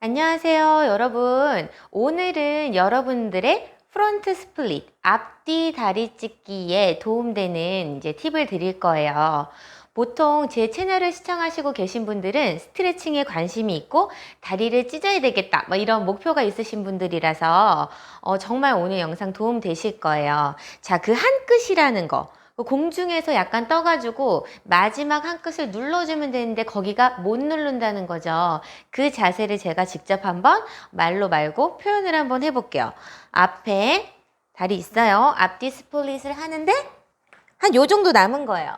안녕하세요, 여러분. 오늘은 여러분들의 프론트 스플릿, 앞뒤 다리 찢기에 도움되는 이제 팁을 드릴 거예요. 보통 제 채널을 시청하시고 계신 분들은 스트레칭에 관심이 있고 다리를 찢어야 되겠다, 뭐 이런 목표가 있으신 분들이라서 어, 정말 오늘 영상 도움 되실 거예요. 자, 그 한 끝이라는 거. 그 공중에서 약간 떠가지고 마지막 한 끝을 눌러주면 되는데 거기가 못 누른다는 거죠. 그 자세를 제가 직접 한번 말로 말고 표현을 한번 해볼게요. 앞에 다리 있어요. 앞뒤 스플릿을 하는데 한 요 정도 남은 거예요.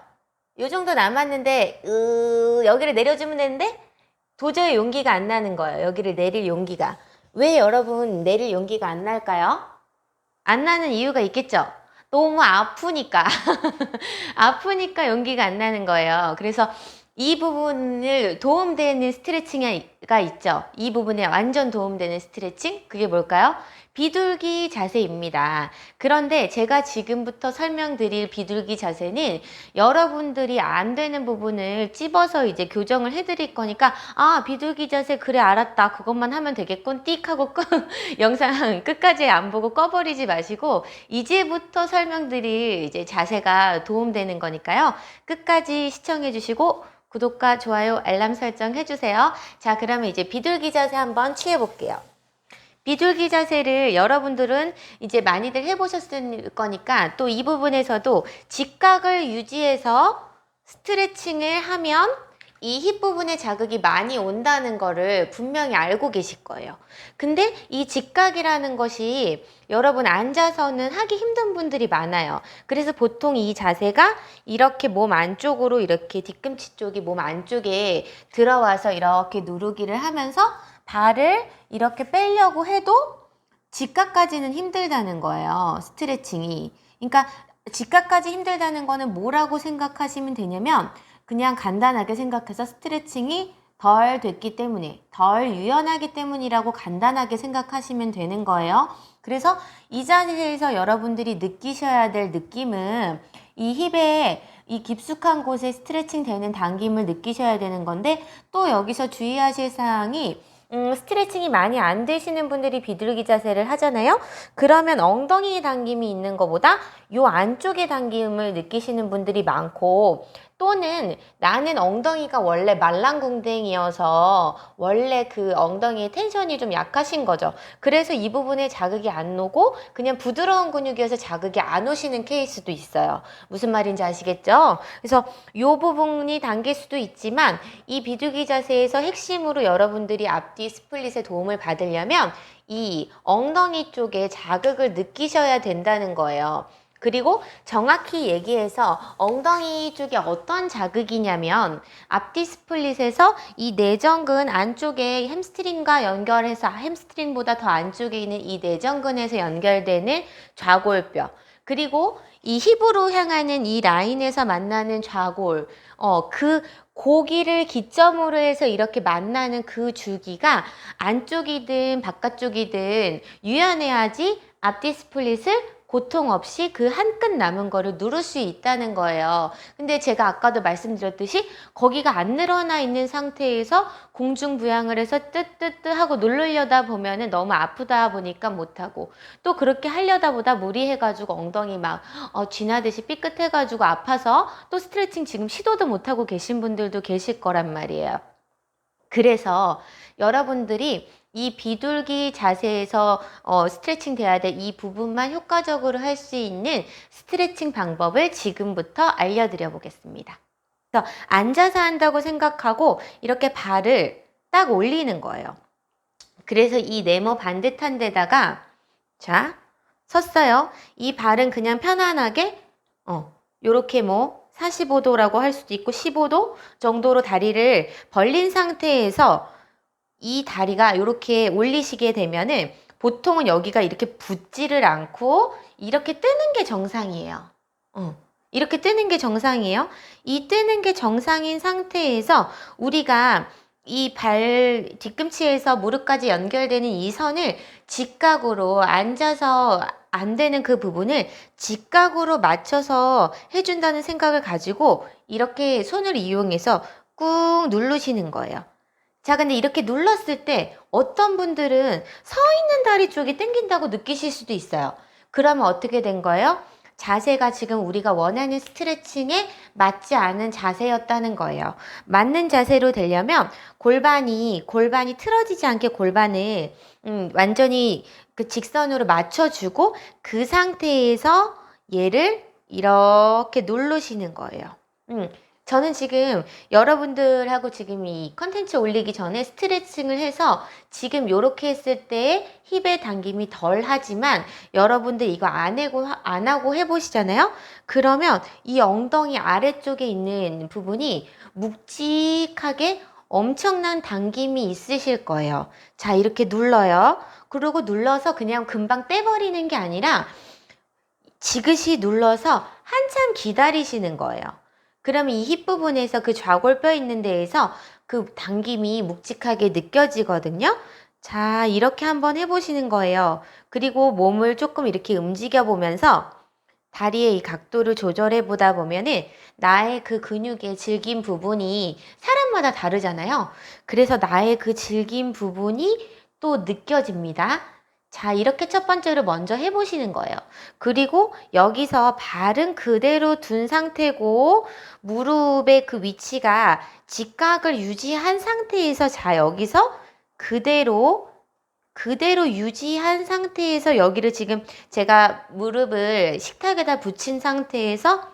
요 정도 남았는데 으, 여기를 내려주면 되는데 도저히 용기가 안 나는 거예요. 여기를 내릴 용기가. 왜 여러분 내릴 용기가 안 날까요? 안 나는 이유가 있겠죠? 너무 아프니까. 아프니까 용기가 안 나는 거예요. 그래서 이 부분을 도움되는 스트레칭가 있죠. 이 부분에 완전 도움되는 스트레칭? 그게 뭘까요? 비둘기 자세입니다. 그런데 제가 지금부터 설명드릴 비둘기 자세는 여러분들이 안 되는 부분을 찝어서 이제 교정을 해드릴 거니까 아 비둘기 자세 그래 알았다. 그것만 하면 되겠군. 띡 하고 끄, 영상 끝까지 안 보고 꺼버리지 마시고 이제부터 설명드릴 이제 자세가 도움되는 거니까요. 끝까지 시청해 주시고 구독과 좋아요 알람 설정 해주세요. 자 그러면 이제 비둘기 자세 한번 취해 볼게요 비둘기 자세를 여러분들은 이제 많이들 해보셨을 거니까 또 이 부분에서도 직각을 유지해서 스트레칭을 하면 이 힙 부분에 자극이 많이 온다는 거를 분명히 알고 계실 거예요. 근데 이 직각이라는 것이 여러분 앉아서는 하기 힘든 분들이 많아요. 그래서 보통 이 자세가 이렇게 몸 안쪽으로 이렇게 뒤꿈치 쪽이 몸 안쪽에 들어와서 이렇게 누르기를 하면서 발을 이렇게 빼려고 해도 직각까지는 힘들다는 거예요. 스트레칭이. 그러니까 직각까지 힘들다는 거는 뭐라고 생각하시면 되냐면 그냥 간단하게 생각해서 스트레칭이 덜 됐기 때문에 덜 유연하기 때문이라고 간단하게 생각하시면 되는 거예요. 그래서 이 자리에서 여러분들이 느끼셔야 될 느낌은 이 힙에 이 깊숙한 곳에 스트레칭 되는 당김을 느끼셔야 되는 건데 또 여기서 주의하실 사항이 음, 스트레칭이 많이 안 되시는 분들이 비둘기 자세를 하잖아요. 그러면 엉덩이 당김이 있는 것보다 요 안쪽에 당김을 느끼시는 분들이 많고 또는 나는 엉덩이가 원래 말랑궁뎅이어서 원래 그 엉덩이의 텐션이 좀 약하신 거죠. 그래서 이 부분에 자극이 안 오고 그냥 부드러운 근육이어서 자극이 안 오시는 케이스도 있어요. 무슨 말인지 아시겠죠? 그래서 이 부분이 당길 수도 있지만 이 비둘기 자세에서 핵심으로 여러분들이 앞뒤 스플릿에 도움을 받으려면 이 엉덩이 쪽에 자극을 느끼셔야 된다는 거예요. 그리고 정확히 얘기해서 엉덩이 쪽에 어떤 자극이냐면 앞뒤 스플릿에서 이 내전근 안쪽에 햄스트링과 연결해서 햄스트링보다 더 안쪽에 있는 이 내전근에서 연결되는 좌골뼈. 그리고 이 힙으로 향하는 이 라인에서 만나는 좌골 어 그 고기를 기점으로 해서 이렇게 만나는 그 주기가 안쪽이든 바깥쪽이든 유연해야지 앞뒤 스플릿을 고통 없이 그 한 끈 남은 거를 누를 수 있다는 거예요. 근데 제가 아까도 말씀드렸듯이 거기가 안 늘어나 있는 상태에서 공중부양을 해서 뜨뜨뜨 하고 누르려다 보면은 너무 아프다 보니까 못하고 또 그렇게 하려다 보다 무리해가지고 엉덩이 막 어, 쥐나듯이 삐끗해가지고 아파서 또 스트레칭 지금 시도도 못하고 계신 분들도 계실 거란 말이에요. 그래서 여러분들이 이 비둘기 자세에서 어, 스트레칭 돼야 될 이 부분만 효과적으로 할 수 있는 스트레칭 방법을 지금부터 알려드려 보겠습니다. 그래서 앉아서 한다고 생각하고 이렇게 발을 딱 올리는 거예요. 그래서 이 네모 반듯한 데다가 자 섰어요. 이 발은 그냥 편안하게 어 요렇게 뭐 45도라고 할 수도 있고 15도 정도로 다리를 벌린 상태에서 이 다리가 이렇게 올리시게 되면은 보통은 여기가 이렇게 붙지를 않고 이렇게 뜨는 게 정상이에요. 어, 이렇게 뜨는 게 정상이에요. 이 뜨는 게 정상인 상태에서 우리가 이 발 뒤꿈치에서 무릎까지 연결되는 이 선을 직각으로 앉아서 안 되는 그 부분을 직각으로 맞춰서 해준다는 생각을 가지고 이렇게 손을 이용해서 꾹 누르시는 거예요. 자, 근데 이렇게 눌렀을 때 어떤 분들은 서 있는 다리 쪽이 당긴다고 느끼실 수도 있어요. 그러면 어떻게 된 거예요? 자세가 지금 우리가 원하는 스트레칭에 맞지 않은 자세였다는 거예요. 맞는 자세로 되려면 골반이 골반이 틀어지지 않게 골반을 음, 완전히 그 직선으로 맞춰주고 그 상태에서 얘를 이렇게 누르시는 거예요. 음, 저는 지금 여러분들하고 지금 이 컨텐츠 올리기 전에 스트레칭을 해서 지금 이렇게 했을 때 힙의 당김이 덜 하지만 여러분들 이거 안 하고, 안 하고 해보시잖아요? 그러면 이 엉덩이 아래쪽에 있는 부분이 묵직하게 엄청난 당김이 있으실 거예요. 자, 이렇게 눌러요. 그리고 눌러서 그냥 금방 떼버리는 게 아니라 지그시 눌러서 한참 기다리시는 거예요. 그러면 이 힙 부분에서 그 좌골뼈 있는 데에서 그 당김이 묵직하게 느껴지거든요. 자, 이렇게 한번 해보시는 거예요. 그리고 몸을 조금 이렇게 움직여 보면서 다리의 이 각도를 조절해 보다 보면은 나의 그 근육의 질긴 부분이 사람마다 다르잖아요. 그래서 나의 그 질긴 부분이 또 느껴집니다. 자, 이렇게 첫 번째로 먼저 해보시는 거예요. 그리고 여기서 발은 그대로 둔 상태고 무릎의 그 위치가 직각을 유지한 상태에서 자, 여기서 그대로 그대로 유지한 상태에서 여기를 지금 제가 무릎을 식탁에다 붙인 상태에서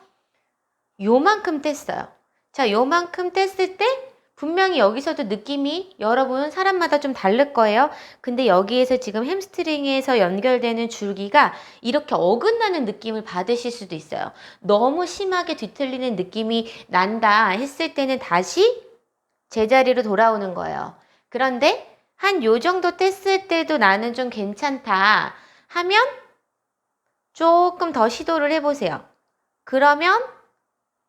요만큼 뗐어요. 자, 요만큼 뗐을 때 분명히 여기서도 느낌이 여러분 사람마다 좀 다를 거예요. 근데 여기에서 지금 햄스트링에서 연결되는 줄기가 이렇게 어긋나는 느낌을 받으실 수도 있어요. 너무 심하게 뒤틀리는 느낌이 난다 했을 때는 다시 제자리로 돌아오는 거예요. 그런데 한 요 정도 뗐을 때도 나는 좀 괜찮다 하면 조금 더 시도를 해보세요. 그러면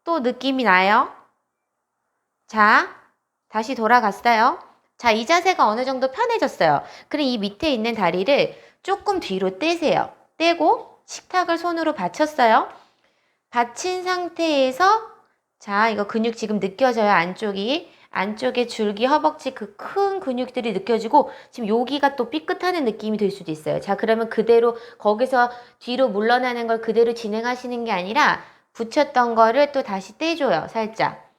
또 느낌이 나요. 자, 다시 돌아갔어요. 자, 이 자세가 어느 정도 편해졌어요. 그럼 이 밑에 있는 다리를 조금 뒤로 떼세요. 떼고 식탁을 손으로 받쳤어요. 받친 상태에서 자, 이거 근육 지금 느껴져요. 안쪽이. 안쪽에 줄기, 허벅지 그 큰 근육들이 느껴지고 지금 여기가 또 삐끗하는 느낌이 들 수도 있어요. 자, 그러면 그대로 거기서 뒤로 물러나는 걸 그대로 진행하시는 게 아니라 붙였던 거를 또 다시 떼줘요. 살짝.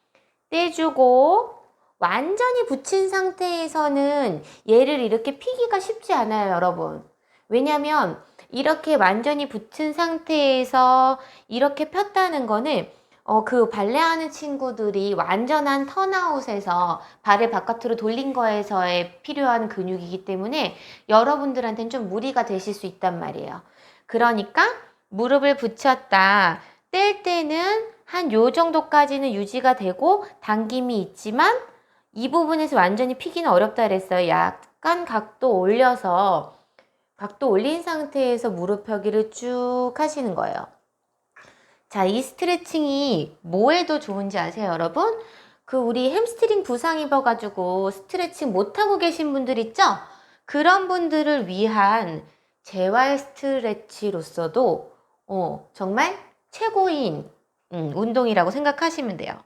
떼주고 완전히 붙인 상태에서는 얘를 이렇게 피기가 쉽지 않아요, 여러분. 왜냐면 이렇게 완전히 붙은 상태에서 이렇게 폈다는 거는 어, 그 발레하는 친구들이 완전한 턴아웃에서 발을 바깥으로 돌린 거에서의 필요한 근육이기 때문에 여러분들한테는 좀 무리가 되실 수 있단 말이에요. 그러니까 무릎을 붙였다. 뗄 때는 한 요 정도까지는 유지가 되고 당김이 있지만 이 부분에서 완전히 피기는 어렵다 그랬어요. 약간 각도 올려서 각도 올린 상태에서 무릎 펴기를 쭉 하시는 거예요. 자, 이 스트레칭이 뭐에도 좋은지 아세요, 여러분? 그 우리 햄스트링 부상 입어가지고 스트레칭 못하고 계신 분들 있죠? 그런 분들을 위한 재활 스트레치로서도 어, 정말 최고인 음, 운동이라고 생각하시면 돼요.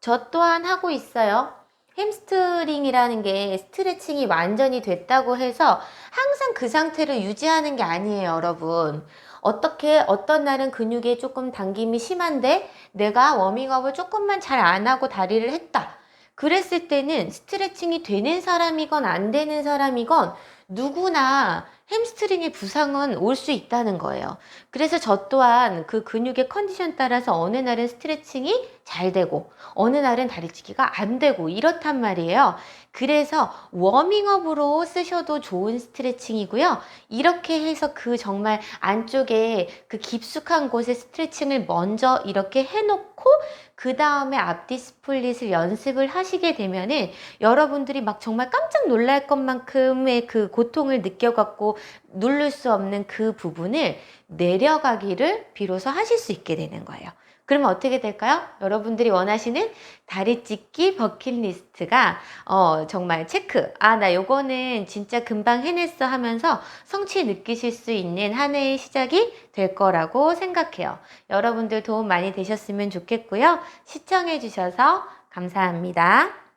저 또한 하고 있어요. 햄스트링이라는 게 스트레칭이 완전히 됐다고 해서 항상 그 상태를 유지하는 게 아니에요, 여러분. 어떻게 어떤 날은 근육에 조금 당김이 심한데 내가 워밍업을 조금만 잘 안 하고 다리를 했다. 그랬을 때는 스트레칭이 되는 사람이건 안 되는 사람이건 누구나 햄스트링의 부상은 올 수 있다는 거예요. 그래서 저 또한 그 근육의 컨디션 따라서 어느 날은 스트레칭이 잘 되고 어느 날은 다리찢기가 안 되고 이렇단 말이에요. 그래서 워밍업으로 쓰셔도 좋은 스트레칭이고요. 이렇게 해서 그 정말 안쪽에 그 깊숙한 곳에 스트레칭을 먼저 이렇게 해놓고 그 다음에 앞뒤 스플릿을 연습을 하시게 되면은 여러분들이 막 정말 깜짝 놀랄 것만큼의 그 고통을 느껴갖고 누를 수 없는 그 부분을 내려가기를 비로소 하실 수 있게 되는 거예요. 그러면 어떻게 될까요? 여러분들이 원하시는 다리 찢기 버킷리스트가 어, 정말 체크. 아, 나 요거는 진짜 금방 해냈어 하면서 성취 느끼실 수 있는 한 해의 시작이 될 거라고 생각해요. 여러분들 도움 많이 되셨으면 좋겠고요. 시청해 주셔서 감사합니다.